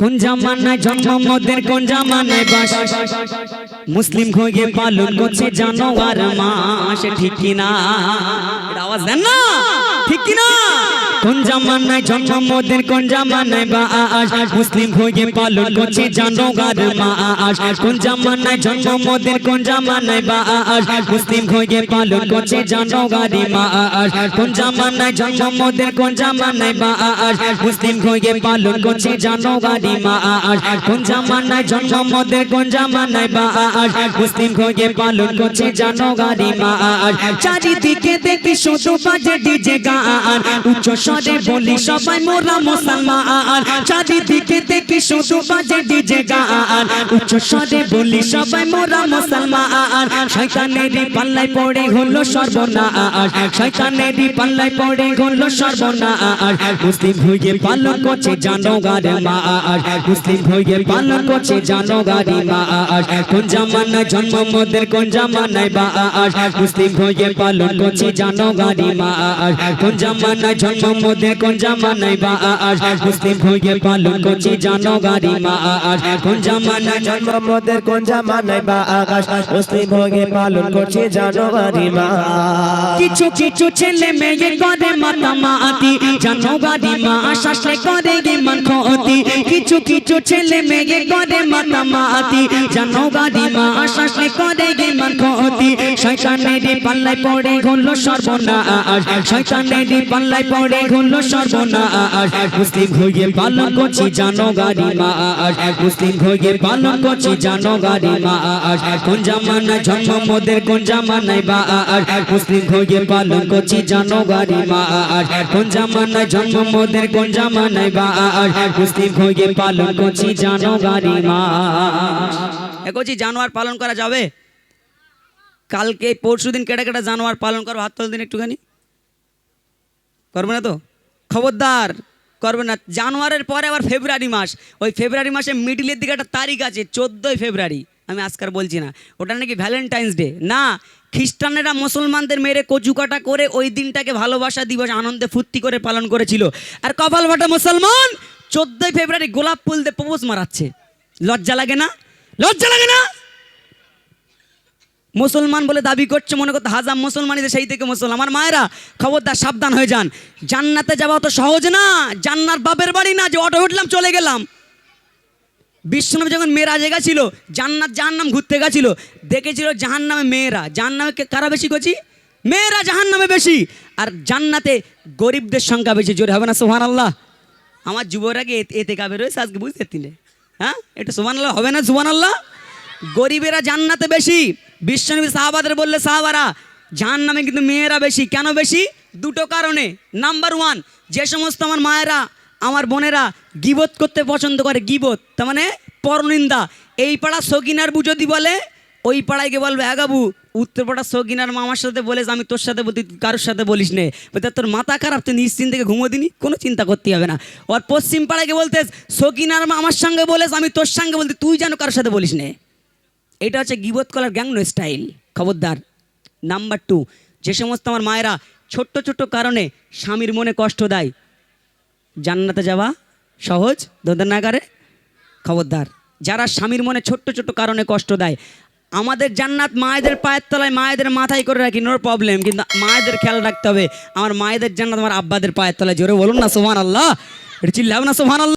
কোন জামানায় জন্ম, মোদের কোন জামানায় বাস? মুসলিম হয়ে পালন করছে জানোয়ার মাস, ঠিক কিনা? আওয়াজ দেন না? ঠিক কিনা? কোন জামানায় জন্ম, মোদের কোন জামানায় বাস? মুসলিম হয়ে পালন করছে জানোয়ার মাস। কোন জামানায় জন্ম, মোদের কোন জামানায় বাস? মুসলিম হয়ে পালন করছে জানোয়ার মাস। কোন জামানায় জন্ম, মোদের কোন জামানায় বাস? মুসলিম হয়ে পালন করছে জানোয়ার মাস। কোন জামানায় জন্ম, মোদের কোন জামানায় বাস? মুসলিম হয়ে পালন করছে জানোয়ার মাস। চারিদিকে দেখি শুধু বাজে ডিজে গান। উচ্চ স্বরে বলি সবাই মোরা মুসলমান চারিদিকে দেখি শুধু বাজে ডিজে গান উচ্চ স্বরে বলি সবাই মোরা মুসলমান শয়তানেরই পাল্লায় পড়ে হলো সর্বনাশ শয়তানেরই পাল্লায় পড়ে হলো সর্বনাশ মুসলিম হয়ে পালন করছে জানোগার মাস মুসলিম হয়ে পালন করছে জানোগার মাস কোন জামানায় জন্ম মোদের কোন জামানায় বাস মুসলিম হয়ে পালন করছে জানোগার মাস কোন জামানায় জন্ম মোদের কোন জামানায় বাস? মুসলিম হয়ে পালন করছি, জানো করছে মা মাস। কোন জামানায় জন্ম মোদের কোন জামানায় বা আকাশ মুসলিম হয়ে পালন করছি, জানো জানুয়ারি মা কিছু কিছু ছেলে মেয়ে করে মাতামাতি। জানো গাড়ি মা আশাসে করে গে মন ক্ষতি। কিছু কিছু ছেলে মেয়ে করে মাতামাতি। জানো গাড়ি মা আশাসে করে গে মন ক্ষতি। শয়তানেরই পাল্লায় পড়ে হলো সর্বনাশ। শয়তানেরই পাল্লায় পড়ে হলো সর্বনাশ। মুসলিম হয়ে পালন করছি, জানো গাড়ি মা। মুসলিম হয়ে পালন করছি, জানো গাড়ি মা। কোন জামানায় জন্ম, মোদের কোন জামানায় বা মুসলিম হয়ে পালন করছি, জানো গাড়ি মা। কোন জামানায় জন্ম, মোদের কোন জামানায় বা মুসলিম হয়ে পালন করছি জানো গাড়ি মা। এগোছি জানোয়ার পালন করা যাবে? কালকে পরশু দিন কেটে কেটে জানোয়ার পালন করো হাত তোল দিন একটুখানি। করবে না তো? খবরদার করবে না। জানুয়ারির পরে আবার ফেব্রুয়ারি মাস। ওই ফেব্রুয়ারি মাসে মিডিলের দিকে একটা তারিখ আছে চোদ্দোই ফেব্রুয়ারি। আমি আজকার বলছি না। ওটা নাকি ভ্যালেন্টাইন্স ডে না খ্রিস্টানেরা মুসলমানদের মেরে কচুকাটা করে ওই দিনটাকে ভালোবাসা দিবস আনন্দে ফুর্তি করে পালন করেছিল। আর কপাল ফাটা মুসলমান চোদ্দোই ফেব্রুয়ারি গোলাপ ফুল দিয়ে প্রপোজ মারাচ্ছে। লজ্জা লাগে না? লজ্জা লাগে না? মুসলমান বলে দাবি করছে, মনে করতে হাজার মুসলমানই যে সেই থেকে মুসলমান। আমার মায়েরা খবরদার, সাবধান হয়ে যান। জান্নাতে যাওয়া তো সহজ না। জান্নার বাপের বাড়ি না, যে অটো উঠলাম, চলে গেলাম। বিশ্বনবী যখন মেয়েরাজে গেছিল জান্নাত জাহান্নাম ঘুরতে গেছিল, দেখেছিল জাহান্নামে মেয়েরা। জাহান্নামে কারা বেশি করছি মেয়েরা জাহান্নামে বেশি। আর জান্নাতে গরিবদের সংখ্যা বেশি, জোরে হবে না সোহান আল্লাহ আমার যুবর আগে এতে- কাবে রয়েছে? আজকে বুঝতে তিলে হ্যাঁ? এটা সোহান আল্লাহ হবে না সোহান আল্লাহ গরিবেরা জান্নাতে বেশি, বিশ্বনবী সাহাবাদের বললে, সাহাবারা, জাহান্নামে কিন্তু মেয়েরা বেশি। কেন বেশি? দুটো কারণে। নাম্বার ওয়ান যে সমস্ত আমার মায়েরা, আমার বোনেরা গিবত করতে পছন্দ করে, গিবত, তার মানে পরনিন্দা। এই পাড়া সকিনার বু যদি বলে ওই পাড়ায় গিয়ে বলবে আগাবু উত্তর পাড়া সকিনার মামার সাথে বলেছ, আমি তোর সাথে বলতে কারোর সাথে বলিস নে। বলতে তোর মাথা খারাপ, তুই নিশ্চিন্ত থেকে ঘুমো দিনি কোনো চিন্তা করতে হবে না। ওর পশ্চিম পাড়ায় গিয়ে বলতে সকিনার মামার সঙ্গে বলেছ, আমি তোর সঙ্গে বলতে তুই যেন কারোর সাথে বলিস নে। এটা হচ্ছে গিবত কলার গ্যাংনো স্টাইল। খবরদার। নাম্বার টু, যে সমস্ত আমার মায়েরা ছোট্ট ছোট্ট কারণে স্বামীর মনে কষ্ট দেয়, জান্নাতে যাওয়া সহজ দোদের নাগারে খবরদার, যারা স্বামীর মনে ছোট্ট ছোট্ট কারণে কষ্ট দেয় আমাদের জান্নাত মায়েদের পায়ের তলায় মায়েদের মাথায় করে রাখি নোর প্রবলেম কিন্তু মায়েদের খেয়াল রাখতে হবে। আমার মায়েদের জান্নাত আমার আব্বাদের পায়ের তলায়, জোরে বলুন না সোহান আল্লাহ এটা চিল্লাব না সোহান আল্লাহ